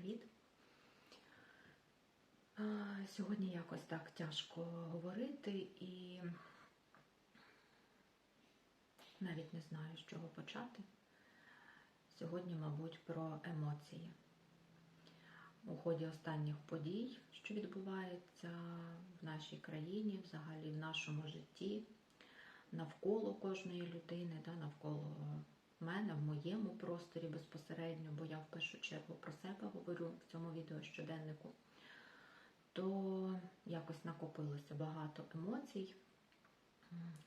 привіт! Сьогодні якось так тяжко говорити і навіть не знаю, з чого почати. Сьогодні, мабуть, про емоції. У ході останніх подій, що відбуваються в нашій країні, взагалі в нашому житті, навколо кожної людини, да, навколо мене, в моєму просторі безпосередньо, бо я в першу чергу про себе говорю в цьому відео щоденнику, то якось накопилося багато емоцій.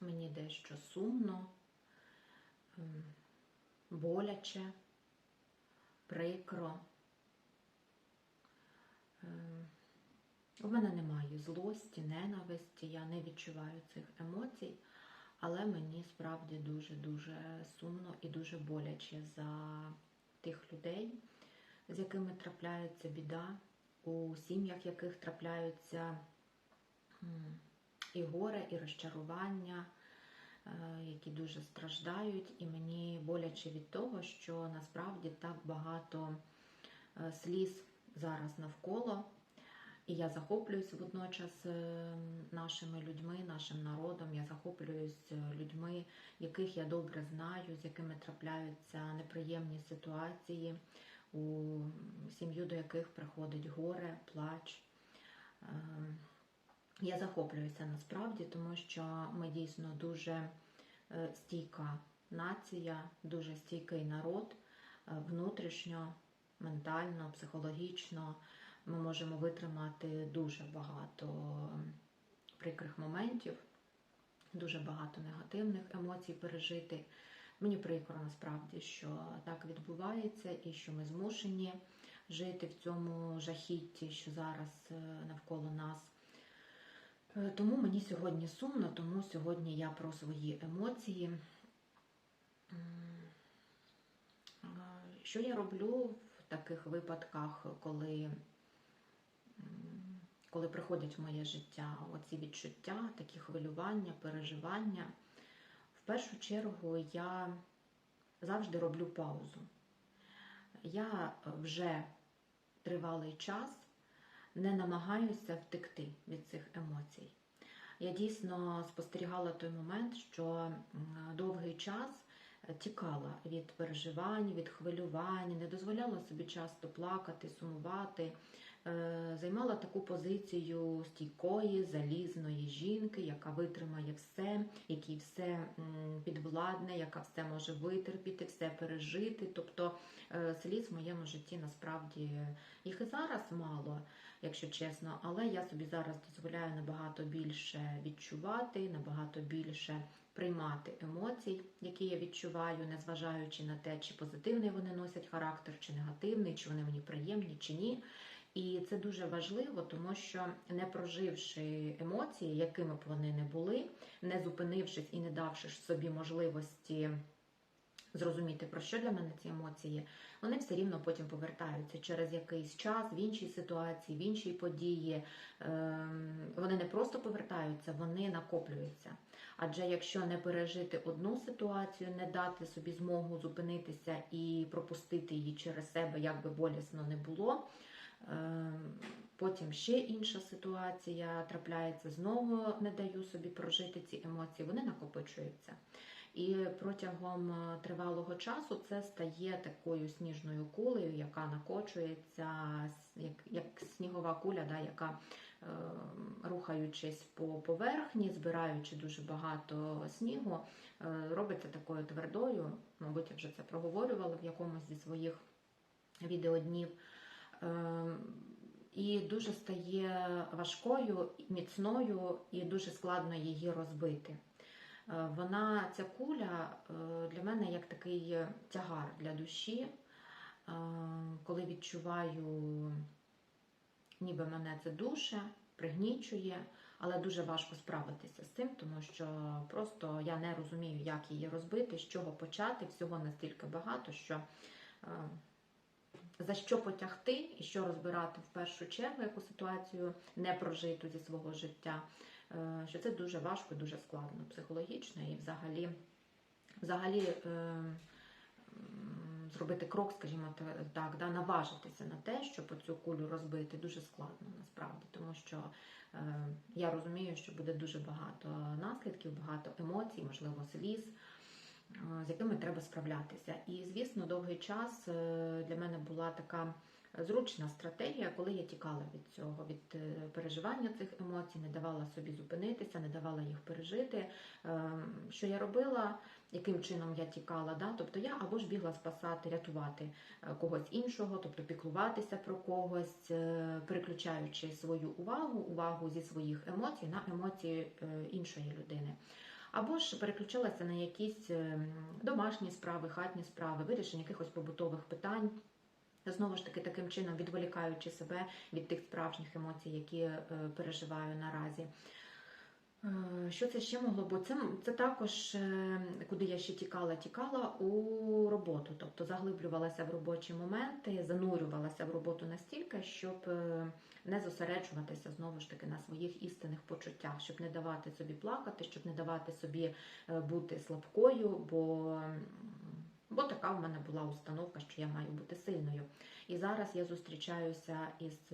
Мені дещо сумно, боляче, прикро. Ем, У мене немає злості, ненависті, я не відчуваю цих емоцій, але мені справді дуже-дуже сумно і дуже боляче за тих людей, з якими трапляється біда, у сім'ях яких трапляються і горе, і розчарування, е, які дуже страждають. І мені боляче від того, що насправді так багато е, сліз зараз навколо. І я захоплююсь водночас е, нашими людьми, нашим народом. Я захоплююсь е, людьми, яких я добре знаю, з якими трапляються неприємні ситуації, у сім'ю до яких приходить горе, плач. Е, Я захоплююся насправді, тому що ми дійсно дуже стійка нація, дуже стійкий народ внутрішньо, ментально, психологічно. Ми можемо витримати дуже багато прикрих моментів, дуже багато негативних емоцій пережити. Мені прикро насправді, що так відбувається, і що ми змушені жити в цьому жахітті, що зараз е, навколо нас. Е, Тому мені сьогодні сумно, тому сьогодні я про свої емоції. Що я роблю в таких випадках, коли, коли приходять в моє життя оці відчуття, такі хвилювання, переживання? В першу чергу я завжди роблю паузу. Я вже тривалий час не намагаюся втекти від цих емоцій. Я дійсно спостерігала той момент, що довгий час тікала від переживань, від хвилювань, не дозволяла собі часто плакати, сумувати, займала таку позицію стійкої, залізної жінки, яка витримає все, якій все підвладне, яка все може витерпіти, все пережити. Тобто е, сліз в моєму житті насправді їх і зараз мало, якщо чесно, але я собі зараз дозволяю набагато більше відчувати, набагато більше приймати емоцій, які я відчуваю, незважаючи на те, чи позитивний вони носять характер, чи негативний, чи вони мені приємні, чи ні. І це дуже важливо, тому що не проживши емоції, якими б вони не були, не зупинившись і не давши собі можливості зрозуміти, про що для мене ці емоції, вони все рівно потім повертаються через якийсь час, в іншій ситуації, в іншій події. Ем, Вони не просто повертаються, вони накоплюються. Адже якщо не пережити одну ситуацію, не дати собі змогу зупинитися і пропустити її через себе, як би болісно не було. Ем, Потім ще інша ситуація трапляється, знову не даю собі прожити ці емоції, вони накопичуються. І протягом е, тривалого часу це стає такою сніжною кулею, яка накочується, як, як снігова куля, да, яка, е, рухаючись по поверхні, збираючи дуже багато снігу, е, робиться такою твердою. Мабуть, я вже це проговорювала в якомусь зі своїх відеоднів. Е, і дуже стає важкою, міцною, і дуже складно її розбити. Е, Вона, ця куля е, для мене як такий тягар для душі, Е, коли відчуваю, ніби мене це душе, пригнічує, але дуже важко справитися з цим, тому що просто я не розумію, як її розбити, з чого почати, всього настільки багато, що за що потягти і що розбирати в першу чергу, яку ситуацію не прожиту зі свого життя, е, що це дуже важко, дуже складно психологічно і взагалі, взагалі е, зробити крок, скажімо та- так, да, наважитися на те, щоб цю кулю розбити, дуже складно насправді, тому що е, я розумію, що буде дуже багато наслідків, багато емоцій, можливо, сліз, з якими треба справлятися. І, звісно, довгий час е, для мене була така зручна стратегія, коли я тікала від цього, від е, переживання цих емоцій, не давала собі зупинитися, не давала їх пережити. Е, Що я робила, яким чином я тікала? Да? Тобто я або ж бігла спасати, рятувати е, когось іншого, тобто піклуватися про когось, е, переключаючи свою увагу, увагу зі своїх емоцій на емоції е, іншої людини. Або ж переключилася на якісь е, домашні справи, хатні справи, вирішення якихось побутових питань. Знову ж таки, таким чином відволікаючи себе від тих справжніх емоцій, які е, переживаю наразі. Е, Що це ще могло бути? Це, це також, е, куди я ще тікала, тікала у роботу, тобто заглиблювалася в робочі моменти, занурювалася в роботу настільки, щоб е, не зосереджуватися знову ж таки на своїх істинних почуттях, щоб не давати собі плакати, щоб не давати собі бути слабкою, бо, бо така в мене була установка, що я маю бути сильною. І зараз я зустрічаюся із.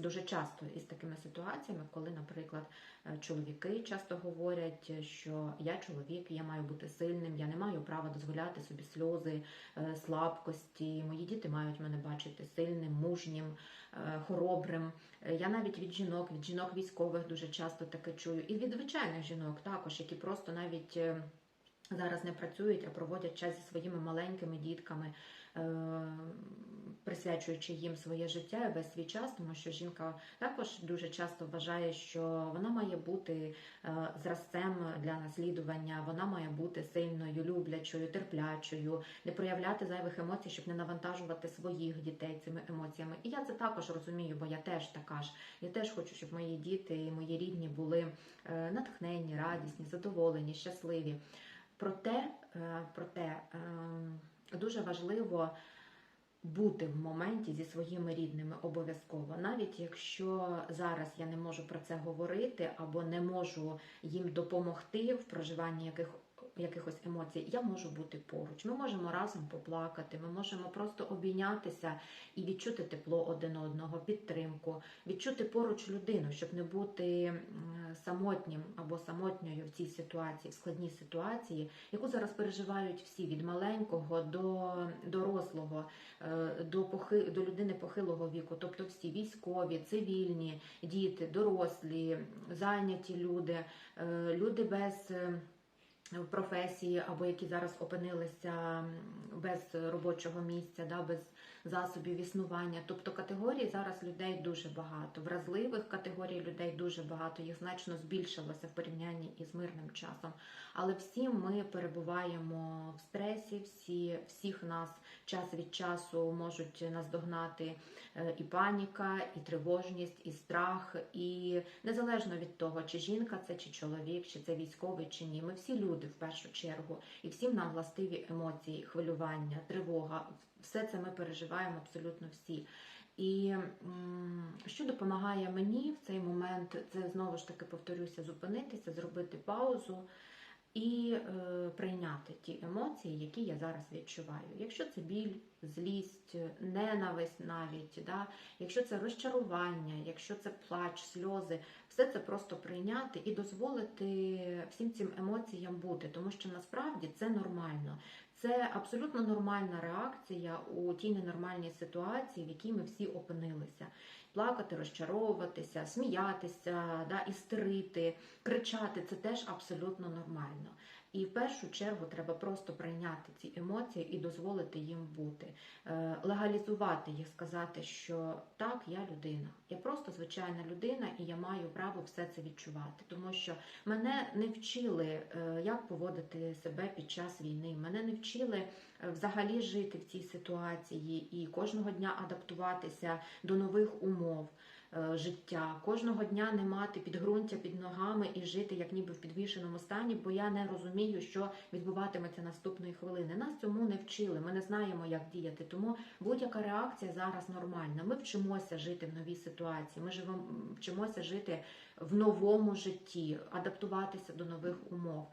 Е, Дуже часто із такими ситуаціями, коли, наприклад, е, чоловіки часто говорять, що я чоловік, я маю бути сильним, я не маю права дозволяти собі сльози, е, слабкості. Мої діти мають мене бачити сильним, мужнім, е, хоробрим. Е, Я навіть від жінок, від жінок військових дуже часто таке чую, і від звичайних жінок також, які просто навіть. е, Зараз не працюють, а проводять час зі своїми маленькими дітками, е, присвячуючи їм своє життя і весь свій час, тому що жінка також дуже часто вважає, що вона має бути е, зразцем для наслідування, вона має бути сильною, люблячою, терплячою, не проявляти зайвих емоцій, щоб не навантажувати своїх дітей цими емоціями. І я це також розумію, бо я теж така ж. Я теж хочу, щоб мої діти і мої рідні були е, натхненні, радісні, задоволені, щасливі. Проте, е, проте ем, дуже важливо бути в моменті зі своїми рідними обов'язково, навіть якщо зараз я не можу про це говорити або не можу їм допомогти в проживанні яких. Якихось емоцій, я можу бути поруч. Ми можемо разом поплакати, ми можемо просто обійнятися і відчути тепло один одного, підтримку, відчути поруч людину, щоб не бути самотнім або самотньою в цій ситуації, в складній ситуації, яку зараз переживають всі від маленького до дорослого, е, до похи, до людини похилого віку, тобто всі військові, цивільні, діти, дорослі, зайняті люди, е, люди без. Е, професії або які зараз опинилися без робочого місця, да, без засобів існування. Тобто категорій зараз людей дуже багато. Вразливих категорій людей дуже багато, їх значно збільшилося в порівнянні із мирним часом. Але всі ми перебуваємо в стресі, всі, всіх нас час від часу можуть наздогнати е, і паніка, і тривожність, і страх, і незалежно від того, чи жінка це, чи чоловік, чи це військовий, чи ні. Ми всі люди в першу чергу, і всім нам властиві емоції, хвилювання, тривога. Все це ми переживаємо абсолютно всі. І що допомагає мені в цей момент, це знову ж таки повторюся, зупинитися, зробити паузу і е, прийняти ті емоції, які я зараз відчуваю. Якщо це біль, злість, ненависть навіть, да? якщо це розчарування, якщо це плач, сльози, все це просто прийняти і дозволити всім цим емоціям бути, тому що насправді це нормально. Це абсолютно нормальна реакція у тій ненормальній ситуації, в якій ми всі опинилися. Плакати, розчаровуватися, сміятися, да, істерити, кричати це теж абсолютно нормально. І в першу чергу треба просто прийняти ці емоції і дозволити їм бути, Е, легалізувати їх, сказати, що так, я людина, я просто звичайна людина, і я маю право все це відчувати, тому що мене не вчили, е, як поводити себе під час війни. Мене не вчили е, взагалі жити в цій ситуації і кожного дня адаптуватися до нових умов життя, кожного дня не мати підґрунтя під ногами і жити як ніби в підвішеному стані, бо я не розумію, що відбуватиметься наступної хвилини. Нас цьому не вчили. Ми не знаємо, як діяти. Тому будь-яка реакція зараз нормальна. Ми вчимося жити в новій ситуації. Ми живемо, вчимося жити в новому житті, адаптуватися до нових умов.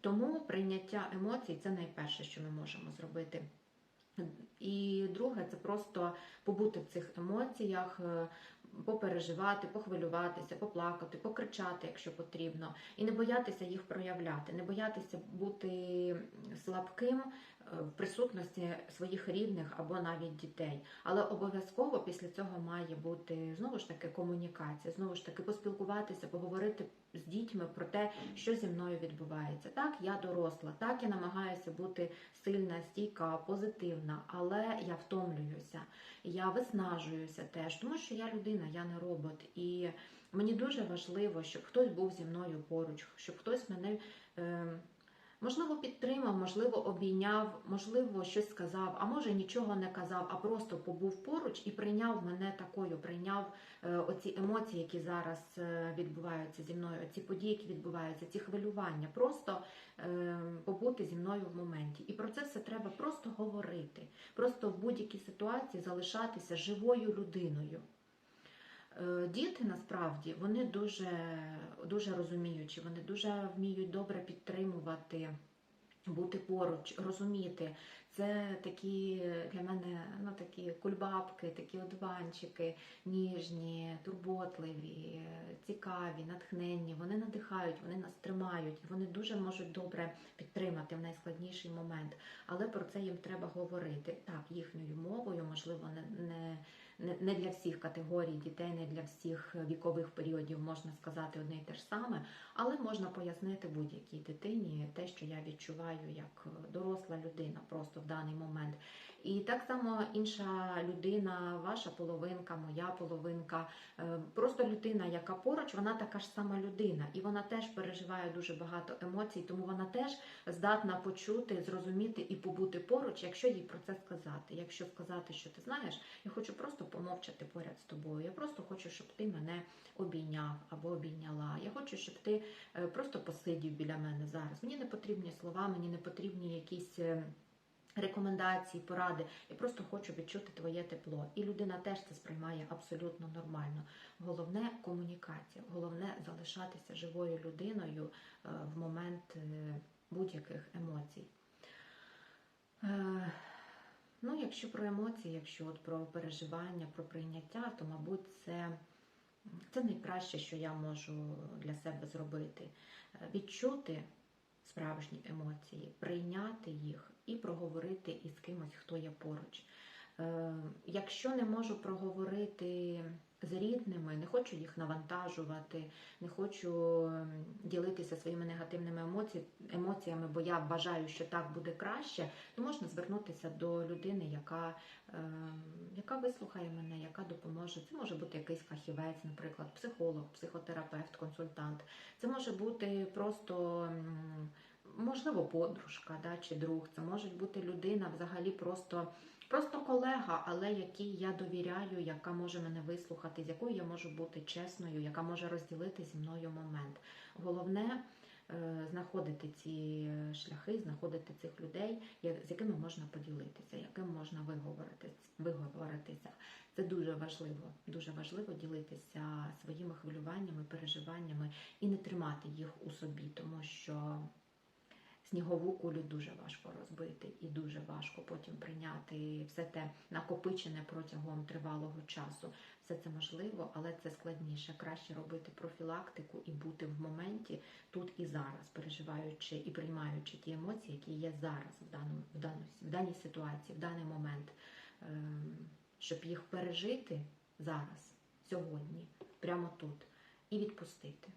Тому прийняття емоцій це найперше, що ми можемо зробити. І друге, це просто побути в цих емоціях, е, попереживати, похвилюватися, поплакати, покричати, якщо потрібно, і не боятися їх проявляти, не боятися бути слабким в присутності своїх рідних або навіть дітей. Але обов'язково після цього має бути знову ж таки комунікація, знову ж таки поспілкуватися, поговорити з дітьми про те, що зі мною відбувається. Так, я доросла, так я намагаюся бути сильна, стійка, позитивна, але я втомлююся, я виснажуюся теж, тому що я людина, я не робот. І мені дуже важливо, щоб хтось був зі мною поруч, щоб хтось мене. Е, Можливо, підтримав, можливо, обійняв, можливо, щось сказав, а може нічого не казав, а просто побув поруч і прийняв мене такою, прийняв е, оці емоції, які зараз е, відбуваються зі мною, ці події, які відбуваються, ці хвилювання, просто е, побути зі мною в моменті. І про це все треба просто говорити, просто в будь-якій ситуації залишатися живою людиною. Е, Діти насправді вони дуже, дуже розуміючі, вони дуже вміють добре підтримувати, бути поруч, розуміти. Це такі для мене ну, такі кульбабки, такі одуванчики, ніжні, турботливі, цікаві, натхненні. Вони надихають, вони нас тримають, вони дуже можуть добре підтримати в найскладніший момент. Але про це їм треба говорити так, їхньою мовою, можливо, не, не не для всіх категорій дітей, не для всіх вікових періодів можна сказати одне й те ж саме, але можна пояснити будь-якій дитині те, що я відчуваю як доросла людина просто даний момент. І так само інша людина, ваша половинка, моя половинка, е, просто людина, яка поруч, вона така ж сама людина, і вона теж переживає дуже багато емоцій, тому вона теж здатна почути, зрозуміти і побути поруч, якщо їй про це сказати. Якщо сказати, що ти знаєш, я хочу просто помовчати поряд з тобою. Я просто хочу, щоб ти мене обійняв або обійняла. Я хочу, щоб ти е, просто посидів біля мене зараз. Мені не потрібні слова, мені не потрібні якісь. Рекомендації, поради, я просто хочу відчути твоє тепло. І людина теж це сприймає абсолютно нормально. Головне комунікація, головне залишатися живою людиною е, в момент е, будь-яких емоцій. Е, Ну, якщо про емоції, якщо от про переживання, про прийняття, то, мабуть, це, це найкраще, що я можу для себе зробити. Відчути справжні емоції, прийняти їх і проговорити із кимось, хто є поруч. Е, Якщо не можу проговорити з рідними, не хочу їх навантажувати, не хочу ем, ділитися своїми негативними емоці- емоціями, бо я вважаю, що так буде краще, то можна звернутися до людини, яка, ем, яка вислухає мене, яка допоможе. Це може бути якийсь фахівець, наприклад, психолог, психотерапевт, консультант. Це може бути просто. м, Можливо, подружка да, чи друг, це може бути людина взагалі просто, просто колега, але якій я довіряю, яка може мене вислухати, з якою я можу бути чесною, яка може розділити зі мною момент. Головне е, знаходити ці шляхи, знаходити цих людей, з якими можна поділитися, яким можна виговоритися. Це дуже важливо. Дуже важливо ділитися своїми хвилюваннями, переживаннями і не тримати їх у собі, тому що снігову кулю дуже важко розбити і дуже важко потім прийняти все те накопичене протягом тривалого часу. Все це можливо, але це складніше. Краще робити профілактику і бути в моменті тут і зараз, переживаючи і приймаючи ті емоції, які є зараз в даному в даній, в даній ситуації, в даний момент, ем, щоб їх пережити зараз, сьогодні, прямо тут, і відпустити.